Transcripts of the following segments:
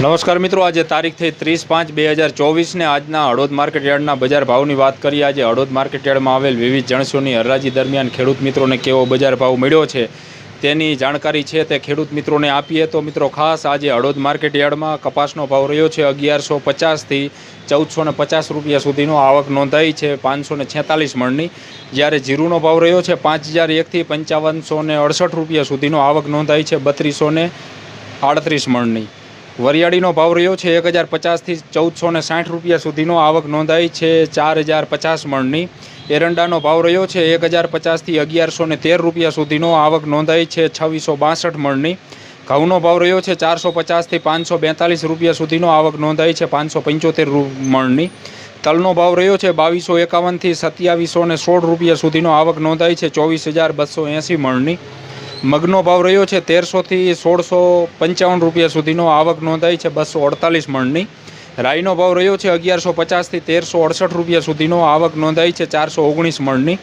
નમસ્કાર મિત્રો, આજે તારીખ થઈ ત્રીસ પાંચ બે હજાર ચોવીસને આજના હળોદ માર્કેટ યાર્ડના બજાર ભાવની વાત કરીએ. આજે હળોદ માર્કેટ યાર્ડમાં આવેલ વિવિધ જણસોની હરાજી દરમિયાન ખેડૂત મિત્રોને કેવો બજાર ભાવ મળ્યો છે તેની જાણકારી છે તે ખેડૂત મિત્રોને આપીએ. તો મિત્રો, ખાસ આજે હળોદ માર્કેટ યાર્ડમાં કપાસનો ભાવ રહ્યો છે અગિયારસો પચાસથી ચૌદસો ને પચાસ રૂપિયા સુધીનો આવક નોંધાઈ છે પાંચસો ને છેતાલીસ મણની. જ્યારે જીરુનો ભાવ રહ્યો છે પાંચ હજાર એકથી પંચાવનસો ને અડસઠ રૂપિયા સુધીનો આવક નોંધાઈ છે બત્રીસો ને આડત્રીસ મણની. વરિયાળીનો ભાવ રહ્યો છે એક હજાર પચાસથી ચૌદસો ને સાઠ રૂપિયા સુધીનો. આવક નોંધાઈ છે ચાર હજાર પચાસ મણની. એરંડાનો ભાવ રહ્યો છે એક હજાર પચાસથી અગિયારસો ને તેર રૂપિયા સુધીનો. આવક નોંધાઈ છે છવ્વીસો બાસઠ મણની. ઘઉંનો ભાવ રહ્યો છે ચારસો પચાસથી પાંચસો બેતાલીસ રૂપિયા સુધીનો. આવક નોંધાઈ છે પાંચસો પંચોતેર મણની. તલનો ભાવ રહ્યો છે બાવીસો એકાવનથી સત્યાવીસો ને સોળ રૂપિયા સુધીનો. આવક નોંધાઈ છે ચોવીસ હજાર બસો એંસી મણની. મગનો ભાવ રહ્યો છે તેરસોથી સોળસો પંચાવન રૂપિયા સુધીનો. આવક નોંધાઈ છે બસો અડતાલીસ મણની. રાઈનો ભાવ રહ્યો છે અગિયારસો પચાસથી તેરસો અડસઠ રૂપિયા સુધીનો. આવક નોંધાઈ છે ચારસો ઓગણીસ મણની.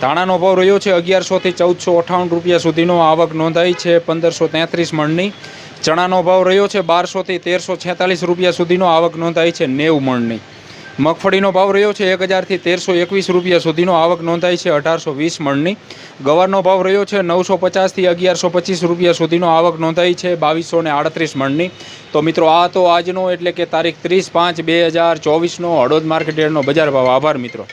ધાણાનો ભાવ રહ્યો છે અગિયારસોથી ચૌદસો અઠાવન રૂપિયા સુધીનો. આવક નોંધાઈ છે પંદરસો તેત્રીસ મણની. ચણાનો ભાવ રહ્યો છે બારસોથી તેરસો છેતાલીસ રૂપિયા સુધીનો. આવક નોંધાઈ છે નેવું મણની. મગફળીનો ભાવ રહ્યો છે એક હજારથી તેરસો એકવીસ રૂપિયા સુધીનો. આવક નોંધાઈ છે અઢારસો વીસ મણની. ગવારનો ભાવ રહ્યો છે નવસો પચાસથી અગિયારસો પચીસ રૂપિયા સુધીનો. આવક નોંધાઈ છે બાવીસો ને આડત્રીસ મણની. તો મિત્રો, આ તો આજનો એટલે કે તારીખ ત્રીસ પાંચ બે હજાર ચોવીસનો હળોદ માર્કેટ બજાર ભાવ. આભાર મિત્રો.